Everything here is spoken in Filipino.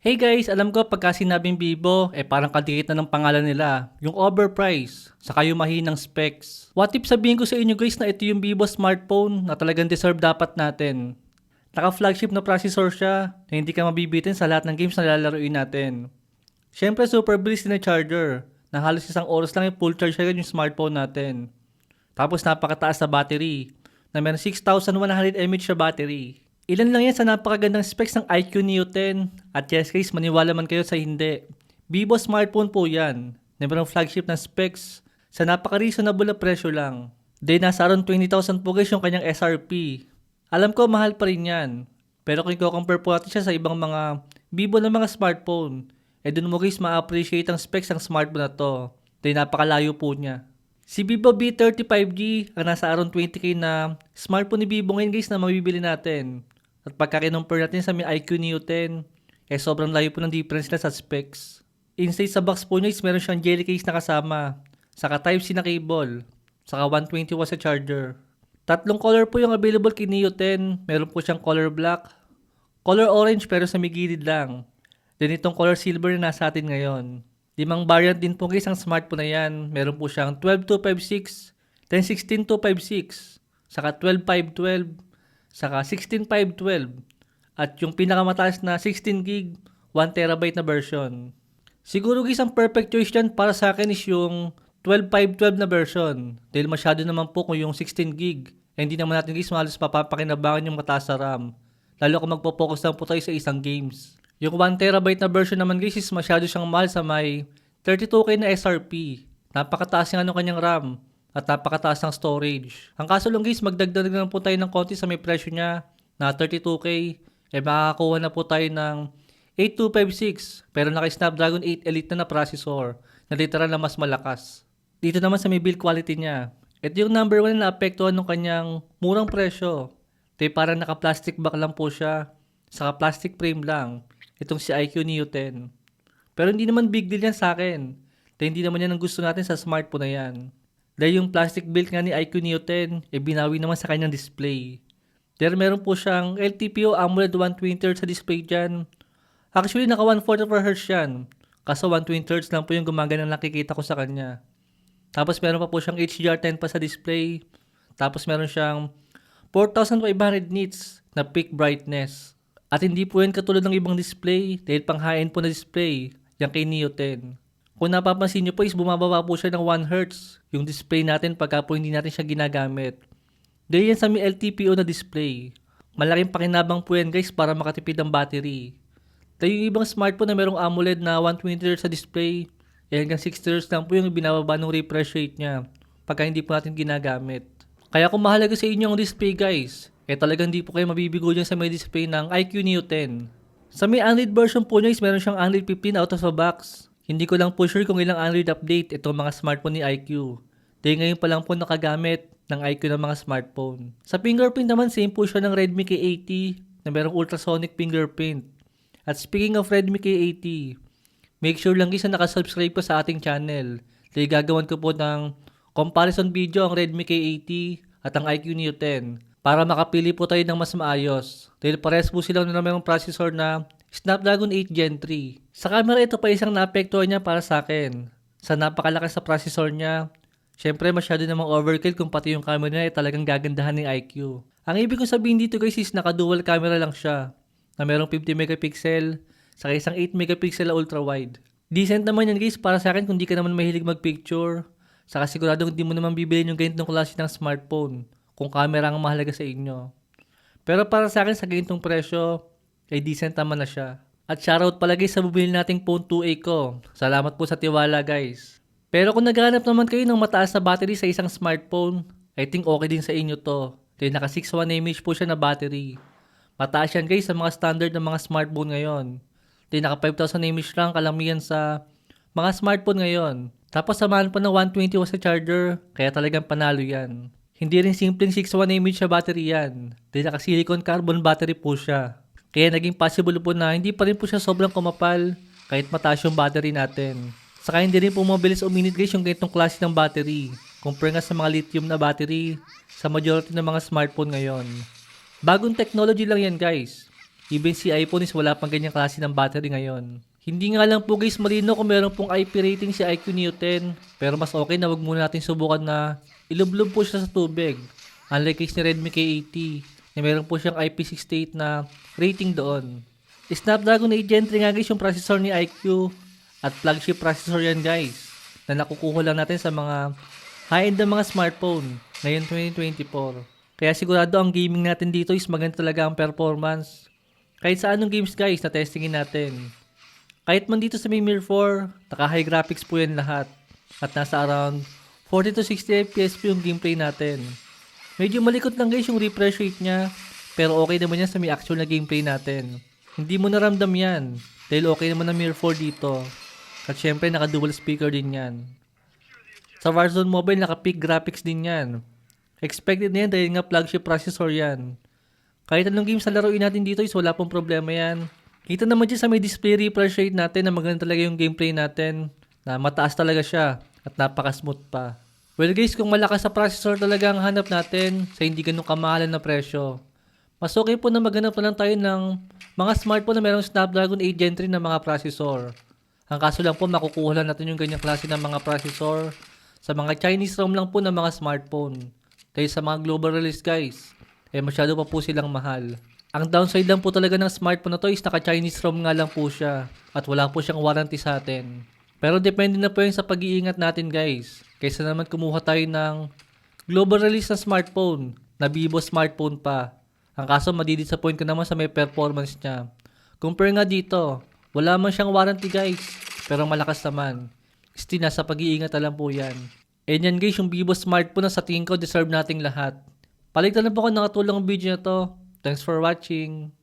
Hey guys, alam ko pagka sinabing Vivo, eh parang kadikit na ng pangalan nila. Yung overprice, saka yung mahinang specs. What if sabihin ko sa inyo guys na ito yung Vivo smartphone na talagang deserve dapat natin? Naka-flagship na processor siya na hindi ka mabibitin sa lahat ng games na lalaroin natin. Siyempre super bilis din na charger na halos isang oras lang yung full charge agad yung smartphone natin. Tapos napakataas na battery na meron 6,100 mAh siya battery. Ilan lang yan sa napakagandang specs ng IQ Neo 10 at yes guys maniwala man kayo sa hindi. Vivo smartphone po yan na merong flagship na specs sa napaka-reasonable na presyo lang. Then nasa around 20,000 po guys yung kanyang SRP. Alam ko mahal pa rin yan. Pero kung i-compare po natin siya sa ibang mga Vivo na mga smartphone, eh dun mo guys ma-appreciate ang specs ng smartphone na to. Dahil napakalayo po niya. Si Vivo B35G ang nasa around 20k na smartphone ni Vivo ngayon guys na mabibili natin. At pagka kinumpare natin sa may IQ Neo 10, eh sobrang layo po ng difference nila sa specs. Inside sa box po niya is meron siyang jelly case na kasama, saka Type-C na cable, saka 120 watts sa charger. Tatlong color po yung available kay Neo 10. Meron po siyang color black, color orange pero sa may gilid lang. Then itong color silver na nasa atin ngayon. Limang variant din po guys ang smartphone na yan. Meron po siyang 12256, then 16256, saka 12512, saka 16512, at yung pinakamataas na 16 gig, 1 terabyte na version. Siguro guys ang perfect choice dyan para sa akin is yung 12512 na version. Dahil masyado naman po kung yung 16 gig. Eh, hindi naman natin guys malos papapakinabangan yung mataas na RAM. Lalo kung magpo-focus lang po tayo sa isang games. Yung 1 terabyte na version naman guys is masyado siyang mahal sa may 32k na SRP. Napakataas nga ng kanyang RAM at napakataas ng storage. Ang kaso lang guys, magdagdag lang po tayo ng konti sa may presyo niya na 32k. Eh makakakuha na po tayo ng 8256 pero naka Snapdragon 8 Elite na na processor na literal na mas malakas. Dito naman sa may build quality niya. Ito yung number one na naapektuhan ng kanyang murang presyo. Ito parang naka-plastic back lang po siya. Saka plastic frame lang. Itong si IQ Neo 10. Pero hindi naman big deal yan sa akin. Dahil hindi naman yan ang gusto natin sa smartphone na yan. Dahil yung plastic build nga ni IQ Neo 10, eh binawi naman sa kanyang display. Dahil meron po siyang LTPO AMOLED 120Hz sa display dyan. Actually, naka 144Hz yan. Kaso 120Hz lang po yung gumagana na nakikita ko sa kanya. Tapos meron pa po siyang HDR10 pa sa display. Tapos meron siyang 4,500 nits na peak brightness. At hindi po yan katulad ng ibang display dahil pang high-end po na display, yung kay Neo 10. Kung napapansin nyo po is bumababa po siya ng 1 Hz yung display natin pagka po hindi natin siya ginagamit. Dahil yan sa may LTPO na display. Malaking pakinabang po yan guys para makatipid ng battery. Dahil yung ibang smartphone na merong AMOLED na 120Hz sa display, eh hanggang 60Hz lang po yung binababa ng refresh rate niya pagka hindi po natin ginagamit. Kaya kung mahalaga sa inyo ang display guys, eh talagang hindi po kayo mabibigo dyan sa may display ng IQ Neo 10. Sa may Android version po niya is meron siyang Android 15 out of the box. Hindi ko lang po sure kung ilang Android update itong mga smartphone ni IQ. Dahil ngayon pa lang po nakagamit ng IQ ng mga smartphone. Sa fingerprint naman same po siya ng Redmi K80 na merong ultrasonic fingerprint. At speaking of Redmi K80, make sure lang guys na nakasubscribe ko sa ating channel. Dahil gagawan ko po ng comparison video ang Redmi K80 at ang IQ Neo 10 para makapili po tayo ng mas maayos. Dahil pares po silang na merong processor na Snapdragon 8 Gen 3. Sa camera ito pa isang naapektuhan niya para sa akin. Sa napakalakas sa processor niya, syempre masyado namang overkill kung pati yung camera niya ay talagang gagandahan ng IQ. Ang ibig kong sabihin dito guys is naka-dual camera lang siya na merong 50 megapixel sa isang 8 megapixel na ultra wide. Decent naman yan guys para sa akin kung di ka naman mahilig magpicture. Saka siguradong hindi mo naman bibili yung ganitong klase ng smartphone kung camera ang mahalaga sa inyo. Pero para sa akin sa ganitong presyo, ay decent naman na siya. At shoutout pala guys sa bumili nating phone 2A ko. Salamat po sa tiwala guys. Pero kung naghahanap naman kayo ng mataas na battery sa isang smartphone, I think okay din sa inyo to. Dahil naka 6.1 mAh po siya na battery. Mataas yan guys sa mga standard ng mga smartphone ngayon. Dahil naka 5,000 mAh lang kalamihan sa mga smartphone ngayon. Tapos samahan pa ng 120 watts sa charger, kaya talagang panalo yan. Hindi rin simpleng 6.1 mAh sa battery yan. Dahil naka silicon carbon battery po siya. Kaya naging possible po na hindi pa rin po siya sobrang kumapal kahit mataas yung battery natin. Saka hindi rin po mabilis uminit guys yung ganitong klase ng battery. Compare nga sa mga lithium na battery sa majority ng mga smartphone ngayon. Bagong technology lang yan guys. Even si iPhone is wala pang ganyang klase ng battery ngayon. Hindi nga lang po guys malino kung meron pong IP rating si IQ 10. Pero mas okay na wag muna natin subukan na ilublob po siya sa tubig. Unlike case ni Redmi K80 na meron po siyang IP68 na rating doon. Snapdragon 8 Gen 3 nga guys yung processor ni IQ at flagship processor yan guys na nakukuha lang natin sa mga high-end na mga smartphone ngayon 2024. Kaya sigurado ang gaming natin dito is maganda talaga ang performance. Kahit sa anong games guys na testingin natin. Kahit man dito sa may Mir 4, naka high graphics po yan lahat. At nasa around 40 to 60 FPS po yung gameplay natin. Medyo malikot lang guys yung refresh rate niya. Pero okay naman yan sa may actual na gameplay natin. Hindi mo naramdam yan. Dahil okay naman ang Mir 4 dito. At syempre naka dual speaker din yan. Sa Warzone Mobile naka peak graphics din yan. Expected na yan dahil nga flagship processor yan. Kahit anong games na laruin natin dito is wala pong problema yan. Kita naman dyan sa may display refresh rate natin na maganda talaga yung gameplay natin. Na mataas talaga siya at napaka-smooth pa. Well guys, kung malakas sa processor talaga ang hanap natin sa hindi ganun kamahalan na presyo, mas okay po na maghanap na lang tayo ng mga smartphone na merong Snapdragon 8 Gen 3 na mga processor. Ang kaso lang po, makukuha lang natin yung ganyang klase ng mga processor sa mga Chinese ROM lang po ng mga smartphone. Dahil sa mga global release guys, eh masyado pa po silang mahal. Ang downside lang po talaga ng smartphone na to is naka-Chinese ROM nga lang po siya at wala po siyang warranty sa atin. Pero depende na po yun sa pag-iingat natin guys. Kaysa naman kumuha tayo ng global release na smartphone na Vivo smartphone pa. Ang kaso madidisappoint ka naman sa may performance niya. Compare nga dito, wala man siyang warranty guys, pero malakas naman. Still nasa pag-iingat na po yan. And yan guys, yung Vivo smartphone na sa tingin ko deserve nating lahat. Paligtan na po ako nakatulong video na to. Thanks for watching.